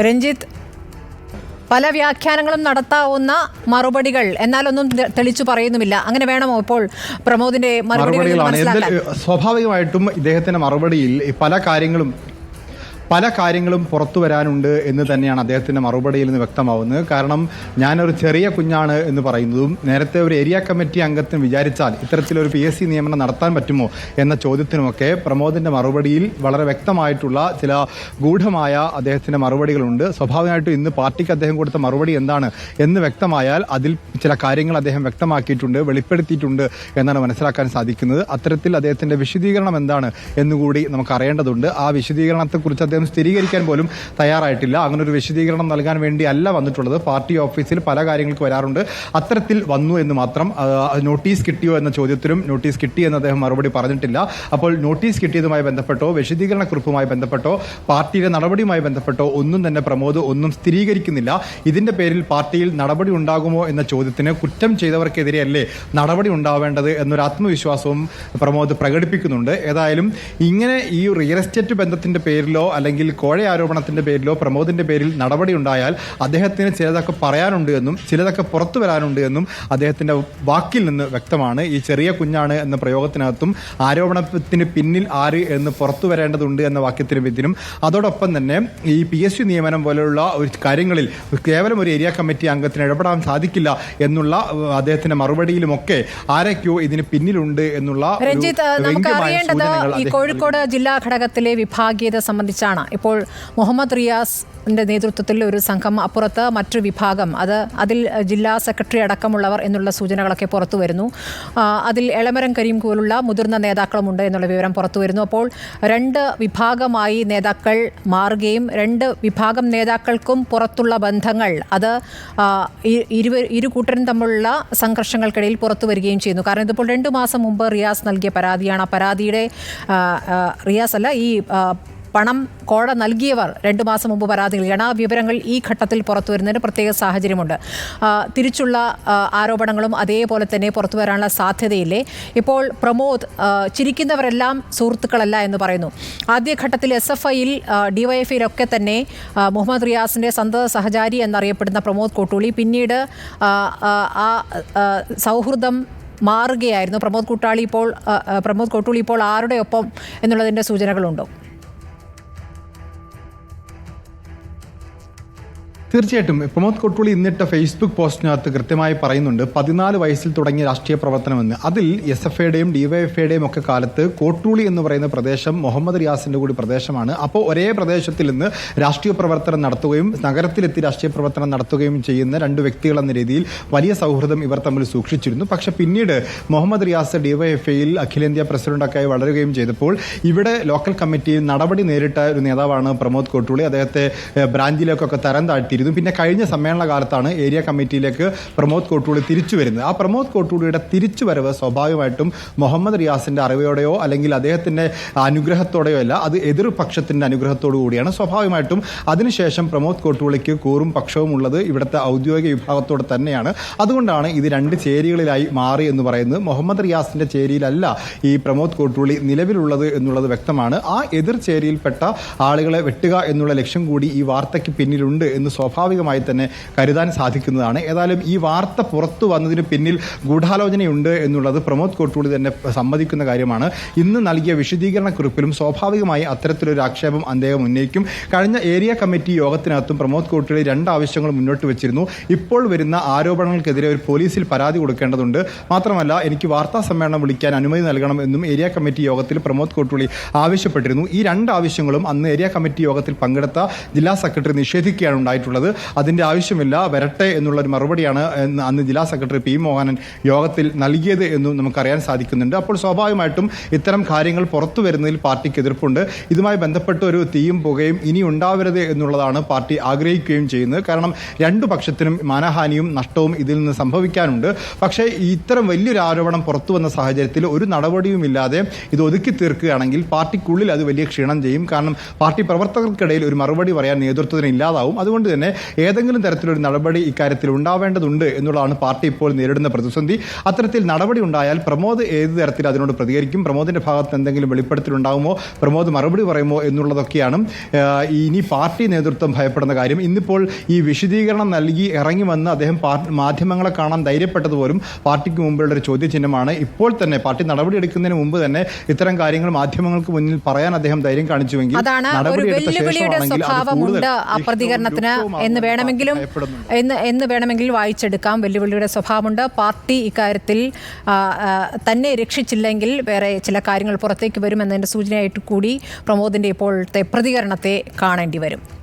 രഞ്ജിത്ത് പല വ്യാഖ്യാനങ്ങളും നടത്താവുന്ന മറുപടികൾ എന്നാൽ ഒന്നും തെളിച്ചു പറയുന്നുമില്ല. അങ്ങനെ വേണമോ ഇപ്പോൾ പ്രമോദിന്റെ മറുപടികളാണ്. സ്വാഭാവികമായിട്ടും ഇദ്ദേഹത്തിന്റെ മറുപടിയിൽ പല കാര്യങ്ങളും പല കാര്യങ്ങളും പുറത്തു വരാനുണ്ട് എന്ന് തന്നെയാണ് അദ്ദേഹത്തിന്റെ മറുപടിയിൽ നിന്ന് വ്യക്തമാവുന്നത്. കാരണം ഞാനൊരു ചെറിയ കുഞ്ഞാണ് എന്ന് പറയുന്നതും നേരത്തെ ഒരു ഏരിയ കമ്മിറ്റി അംഗത്തിന് വിചാരിച്ചാൽ ഇത്തരത്തിലൊരു പി എസ് സി നിയമനം നടത്താൻ പറ്റുമോ എന്ന ചോദ്യത്തിനുമൊക്കെ പ്രമോദിന്റെ മറുപടിയിൽ വളരെ വ്യക്തമായിട്ടുള്ള ചില ഗൂഢമായ അദ്ദേഹത്തിന്റെ മറുപടികളുണ്ട്. സ്വാഭാവികമായിട്ടും ഇന്ന് പാർട്ടിക്ക് അദ്ദേഹം കൊടുത്ത മറുപടി എന്താണ് എന്ന് വ്യക്തമായാൽ അതിൽ ചില കാര്യങ്ങൾ അദ്ദേഹം വ്യക്തമാക്കിയിട്ടുണ്ട് വെളിപ്പെടുത്തിയിട്ടുണ്ട് എന്നാണ് മനസ്സിലാക്കാൻ സാധിക്കുന്നത്. അത്തരത്തിൽ അദ്ദേഹത്തിന്റെ വിശദീകരണം എന്താണ് എന്നുകൂടി നമുക്ക് അറിയേണ്ടതുണ്ട് ആ വിശദീകരണത്തെക്കുറിച്ച് അദ്ദേഹം സ്ഥിരീകരിക്കാൻ പോലും തയ്യാറായിട്ടില്ല. അങ്ങനെ ഒരു വിശദീകരണം നൽകാൻ വേണ്ടി അല്ല വന്നിട്ടുള്ളത്. പാർട്ടി ഓഫീസിൽ പല കാര്യങ്ങൾക്ക് വരാറുണ്ട്. അത്തരത്തിൽ വന്നു എന്ന് മാത്രം നോട്ടീസ് കിട്ടിയോ എന്ന ചോദ്യത്തിനും നോട്ടീസ് കിട്ടി എന്ന് അദ്ദേഹം മറുപടി പറഞ്ഞിട്ടില്ല. അപ്പോൾ നോട്ടീസ് കിട്ടിയതുമായി ബന്ധപ്പെട്ടോ വിശദീകരണ കുറിപ്പുമായി ബന്ധപ്പെട്ടോ പാർട്ടിയുടെ നടപടിയുമായി ബന്ധപ്പെട്ടോ ഒന്നും തന്നെ പ്രമോദ് ഒന്നും സ്ഥിരീകരിക്കുന്നില്ല. ഇതിന്റെ പേരിൽ പാർട്ടിയിൽ നടപടി ഉണ്ടാകുമോ എന്ന ചോദ്യത്തിന് കുറ്റം ചെയ്തവർക്കെതിരെയല്ലേ നടപടി ഉണ്ടാവേണ്ടത് എന്നൊരു ആത്മവിശ്വാസവും പ്രമോദ് പ്രകടിപ്പിക്കുന്നുണ്ട്. ഏതായാലും ഇങ്ങനെ ഈ റിയൽ എസ്റ്റേറ്റ് ബന്ധത്തിന്റെ പേരിലോ അല്ലെങ്കിൽ കോഴ ആരോപണത്തിന്റെ പേരിലോ പ്രമോദിന്റെ പേരിൽ നടപടി ഉണ്ടായാൽ അദ്ദേഹത്തിന് ചിലതൊക്കെ പറയാനുണ്ട് എന്നും ചിലതൊക്കെ പുറത്തു വരാനുണ്ട് എന്നും അദ്ദേഹത്തിന്റെ വാക്കിൽ നിന്ന് വ്യക്തമാണ്. ഈ ചെറിയ കുഞ്ഞാണ് എന്ന പ്രയോഗത്തിനകത്തും ആരോപണത്തിന് പിന്നിൽ ആര് എന്ന് പുറത്തു വരേണ്ടതുണ്ട് എന്ന വാക്യത്തിന് പിന്നിലും അതോടൊപ്പം തന്നെ ഈ പി എസ് യു നിയമനം പോലെയുള്ള ഒരു കാര്യങ്ങളിൽ കേവലം ഒരു ഏരിയ കമ്മിറ്റി അംഗത്തിന് ഇടപെടാൻ സാധിക്കില്ല എന്നുള്ള അദ്ദേഹത്തിന്റെ മറുപടിയിലുമൊക്കെ ആരൊക്കെയോ ഇതിന് പിന്നിലുണ്ട് എന്നുള്ള രഞ്ജിത്ത് നമുക്ക് അറിയേണ്ടത് ഈ കോഴിക്കോട് ജില്ലാ ഘടകത്തിലെ വിഭാഗീയത സംബന്ധിച്ചാണ് ഇപ്പോൾ മുഹമ്മദ് റിയാസിന്റെ നേതൃത്വത്തിൽ ഒരു സംഘം അപ്പുറത്ത് മറ്റു വിഭാഗം അത് അതിൽ ജില്ലാ സെക്രട്ടറി അടക്കമുള്ളവർ എന്നുള്ള സൂചനകളൊക്കെ പുറത്തു വരുന്നു. അതിൽ എളമരം കരീം പോലുള്ള മുതിർന്ന നേതാക്കളുമുണ്ട് എന്നുള്ള വിവരം പുറത്തു വരുന്നു. അപ്പോൾ രണ്ട് വിഭാഗമായി നേതാക്കൾ മാറുകയും രണ്ട് വിഭാഗം നേതാക്കൾക്കും പുറത്തുള്ള ബന്ധങ്ങൾ അത് ഇരുവ ഇരു കൂട്ടരും തമ്മിലുള്ള സംഘർഷങ്ങൾക്കിടയിൽ പുറത്തു വരികയും ചെയ്യുന്നു. കാരണം ഇതിപ്പോൾ രണ്ടു മാസം മുമ്പ് റിയാസ് നൽകിയ പരാതിയാണ്. ആ പരാതിയുടെ റിയാസ് അല്ല ഈ പണം കോഴ നൽകിയവർ രണ്ടു മാസം മുമ്പ് പരാതി നൽകിയാണ് ആ വിവരങ്ങൾ ഈ ഘട്ടത്തിൽ പുറത്തു വരുന്നതിന് പ്രത്യേക സാഹചര്യമുണ്ട്. തിരിച്ചുള്ള ആരോപണങ്ങളും അതേപോലെ തന്നെ പുറത്തു വരാനുള്ള സാധ്യതയില്ലേ? ഇപ്പോൾ പ്രമോദ് ചിരിക്കുന്നവരെല്ലാം സുഹൃത്തുക്കളല്ല എന്ന് പറയുന്നു. ആദ്യഘട്ടത്തിൽ എസ് എഫ് ഐയിൽ ഡിവൈഎഫ്ഐയിലൊക്കെ തന്നെ മുഹമ്മദ് റിയാസിന്റെ സന്തത സഹചാരി എന്നറിയപ്പെടുന്ന പ്രമോദ് കോട്ടൂളി പിന്നീട് ആ, സൗഹൃദം മാറുകയായിരുന്നു. പ്രമോദ് കൂട്ടാളി ഇപ്പോൾ പ്രമോദ് കോട്ടൂളി ഇപ്പോൾ ആരുടെ ഒപ്പം എന്നുള്ളതിന്റെ സൂചനകളുണ്ടോ? തീർച്ചയായിട്ടും. പ്രമോദ് കൊട്ടുള്ളി ഇന്നിട്ട ഫേസ്ബുക്ക് പോസ്റ്റിനകത്ത് കൃത്യമായി പറയുന്നുണ്ട് പതിനാല് വയസ്സിൽ തുടങ്ങിയ രാഷ്ട്രീയ പ്രവർത്തനമെന്ന്. അതിൽ എസ് എഫ് ഐയുടെയും ഡിവൈഎഫ്ഐയുടെയും ഒക്കെ കാലത്ത് കോട്ടൂളി എന്ന് പറയുന്ന പ്രദേശം മുഹമ്മദ് റിയാസിന്റെ കൂടി പ്രദേശമാണ്. അപ്പോൾ ഒരേ പ്രദേശത്തിൽ നിന്ന് രാഷ്ട്രീയ പ്രവർത്തനം നടത്തുകയും നഗരത്തിലെത്തി രാഷ്ട്രീയ പ്രവർത്തനം നടത്തുകയും ചെയ്യുന്ന രണ്ട് വ്യക്തികൾ എന്ന രീതിയിൽ വലിയ സൗഹൃദം ഇവർ തമ്മിൽ സൂക്ഷിച്ചിരുന്നു. പക്ഷെ പിന്നീട് മുഹമ്മദ് റിയാസ് ഡിവൈഎഫ്ഐയിൽ അഖിലേന്ത്യാ പ്രസിഡന്റൊക്കെ വളരുകയും ചെയ്തപ്പോൾ ഇവിടെ ലോക്കൽ കമ്മിറ്റിയിൽ നടപടി നേരിട്ട ഒരു നേതാവാണ് പ്രമോദ് കോട്ടൂളി അദ്ദേഹത്തെ ബ്രാഞ്ചിലേക്കൊക്കെ തരം താഴ്ത്തിയിരുന്നു. പിന്നെ കഴിഞ്ഞ സമ്മേളന കാലത്താണ് ഏരിയ കമ്മിറ്റിയിലേക്ക് പ്രമോദ് കോട്ടൂളി തിരിച്ചു വരുന്നത്. ആ പ്രമോദ് കോട്ടൂളിയുടെ തിരിച്ചുവരവ് സ്വാഭാവികമായിട്ടും മുഹമ്മദ് റിയാസിന്റെ അറിവോടെയോ അല്ലെങ്കിൽ അദ്ദേഹത്തിന്റെ അനുഗ്രഹത്തോടെയോ അല്ല അത് എതിർപക്ഷത്തിന്റെ അനുഗ്രഹത്തോടു കൂടിയാണ്. സ്വാഭാവികമായിട്ടും അതിനുശേഷം പ്രമോദ് കോട്ടൂളിക്ക് കൂറും പക്ഷവും ഉള്ളത് ഇവിടുത്തെ ഔദ്യോഗിക വിഭാഗത്തോട് തന്നെയാണ്. അതുകൊണ്ടാണ് ഇത് രണ്ട് ചേരികളിലായി മാറി എന്ന് പറയുന്നത്. മുഹമ്മദ് റിയാസിന്റെ ചേരിയിലല്ല ഈ പ്രമോദ് കോട്ടൂളി നിലവിലുള്ളത് എന്നുള്ളത് വ്യക്തമാണ്. ആ എതിർ ചേരിയിൽപ്പെട്ട ആളുകളെ വെട്ടുക എന്നുള്ള ലക്ഷ്യം കൂടി ഈ വാർത്തയ്ക്ക് പിന്നിലുണ്ട് എന്ന് സ്വാഭാവികമായി തന്നെ കരുതാൻ സാധിക്കുന്നതാണ്. ഏതായാലും ഈ വാർത്ത പുറത്തു വന്നതിന് പിന്നിൽ ഗൂഢാലോചനയുണ്ട് എന്നുള്ളത് പ്രമോദ് കോട്ടൂളി തന്നെ സമ്മതിക്കുന്ന കാര്യമാണ്. ഇന്ന് നൽകിയ വിശദീകരണ കുറിപ്പിലും സ്വാഭാവികമായി അത്തരത്തിലൊരു ആക്ഷേപം അദ്ദേഹം ഉന്നയിക്കും. കഴിഞ്ഞ ഏരിയ കമ്മിറ്റി യോഗത്തിനകത്തും പ്രമോദ് കോട്ടൂളി രണ്ട് ആവശ്യങ്ങൾ മുന്നോട്ട് വെച്ചിരുന്നു. ഇപ്പോൾ വരുന്ന ആരോപണങ്ങൾക്കെതിരെ ഒരു പോലീസിൽ പരാതി കൊടുക്കേണ്ടതുണ്ട്. മാത്രമല്ല എനിക്ക് വാർത്താ സമ്മേളനം വിളിക്കാൻ അനുമതി നൽകണം എന്നും ഏരിയ കമ്മിറ്റി യോഗത്തിൽ പ്രമോദ് കോട്ടൂളി ആവശ്യപ്പെട്ടിരുന്നു. ഈ രണ്ട് ആവശ്യങ്ങളും അന്ന് ഏരിയ കമ്മിറ്റി യോഗത്തിൽ പങ്കെടുത്ത ജില്ലാ സെക്രട്ടറി നിഷേധിക്കുകയാണ് ഉണ്ടായിട്ടുള്ളത്. അതിന്റെ ആവശ്യമില്ല വരട്ടെ എന്നുള്ള ഒരു മറുപടിയാണ് അന്ന് ജില്ലാ സെക്രട്ടറി പി മോഹനൻ യോഗത്തിൽ നൽകിയത് എന്നും നമുക്കറിയാൻ സാധിക്കുന്നുണ്ട്. അപ്പോൾ സ്വാഭാവികമായിട്ടും ഇത്തരം കാര്യങ്ങൾ പുറത്തു വരുന്നതിൽ പാർട്ടിക്ക് എതിർപ്പുണ്ട്. ഇതുമായി ബന്ധപ്പെട്ട് ഒരു തീയും പുകയും ഇനി ഉണ്ടാവരുത് എന്നുള്ളതാണ് പാർട്ടി ആഗ്രഹിക്കുകയും ചെയ്യുന്നത്. കാരണം രണ്ടു പക്ഷത്തിനും മാനഹാനിയും നഷ്ടവും ഇതിൽ നിന്ന് സംഭവിക്കാനുണ്ട്. പക്ഷേ ഇത്തരം വലിയൊരു ആരോപണം പുറത്തു വന്ന സാഹചര്യത്തിൽ ഒരു നടപടിയും ഇല്ലാതെ ഇത് ഒതുക്കി തീർക്കുകയാണെങ്കിൽ പാർട്ടിക്കുള്ളിൽ അത് വലിയ ക്ഷീണം ചെയ്യും. കാരണം പാർട്ടി പ്രവർത്തകർക്കിടയിൽ ഒരു മറുപടി പറയാൻ നേതൃത്വത്തിന് ഇല്ലാതാവും. അതുകൊണ്ട് തന്നെ ഏതെങ്കിലും തരത്തിലൊരു നടപടി ഇക്കാര്യത്തിൽ ഉണ്ടാവേണ്ടതുണ്ട് എന്നുള്ളതാണ് പാർട്ടി ഇപ്പോൾ നേരിടുന്ന പ്രതിസന്ധി. അത്തരത്തിൽ നടപടി ഉണ്ടായാൽ പ്രമോദ് ഏത് തരത്തിൽ അതിനോട് പ്രതികരിക്കും? പ്രമോദിന്റെ ഭാഗത്ത് എന്തെങ്കിലും വെളിപ്പെടുത്തലുണ്ടാകുമോ പ്രമോദ് മറുപടി പറയുമോ എന്നുള്ളതൊക്കെയാണ് ഇനി പാർട്ടി നേതൃത്വം ഭയപ്പെടുന്ന കാര്യം. ഇന്നിപ്പോൾ ഈ വിശദീകരണം നൽകി ഇറങ്ങി വന്ന് അദ്ദേഹം മാധ്യമങ്ങളെ കാണാൻ ധൈര്യപ്പെട്ടതുപോലും പാർട്ടിക്ക് മുമ്പിലുള്ള ഒരു ചോദ്യചിഹ്നമാണ്. ഇപ്പോൾ തന്നെ പാർട്ടി നടപടിയെടുക്കുന്നതിന് മുമ്പ് തന്നെ ഇത്തരം കാര്യങ്ങൾ മാധ്യമങ്ങൾക്ക് മുന്നിൽ പറയാൻ അദ്ദേഹം ധൈര്യം കാണിച്ചുവെങ്കിൽ നടപടിയെടുത്ത ശേഷമാണെങ്കിൽ അത് കൂടുതൽ എന്ന് വേണമെങ്കിലും. എന്ന് എന്ന് വേണമെങ്കിൽ വായിച്ചെടുക്കാം. വെല്ലുവിളിയുടെ സ്വഭാവമുണ്ട്. പാർട്ടി ഇക്കാര്യത്തിൽ തന്നെ രക്ഷിച്ചില്ലെങ്കിൽ വേറെ ചില കാര്യങ്ങൾ പുറത്തേക്ക് വരുമെന്നതിന്റെ സൂചനയായിട്ട് കൂടി പ്രമോദിന്റെ ഇപ്പോഴത്തെ പ്രതികരണത്തെ കാണേണ്ടി വരും.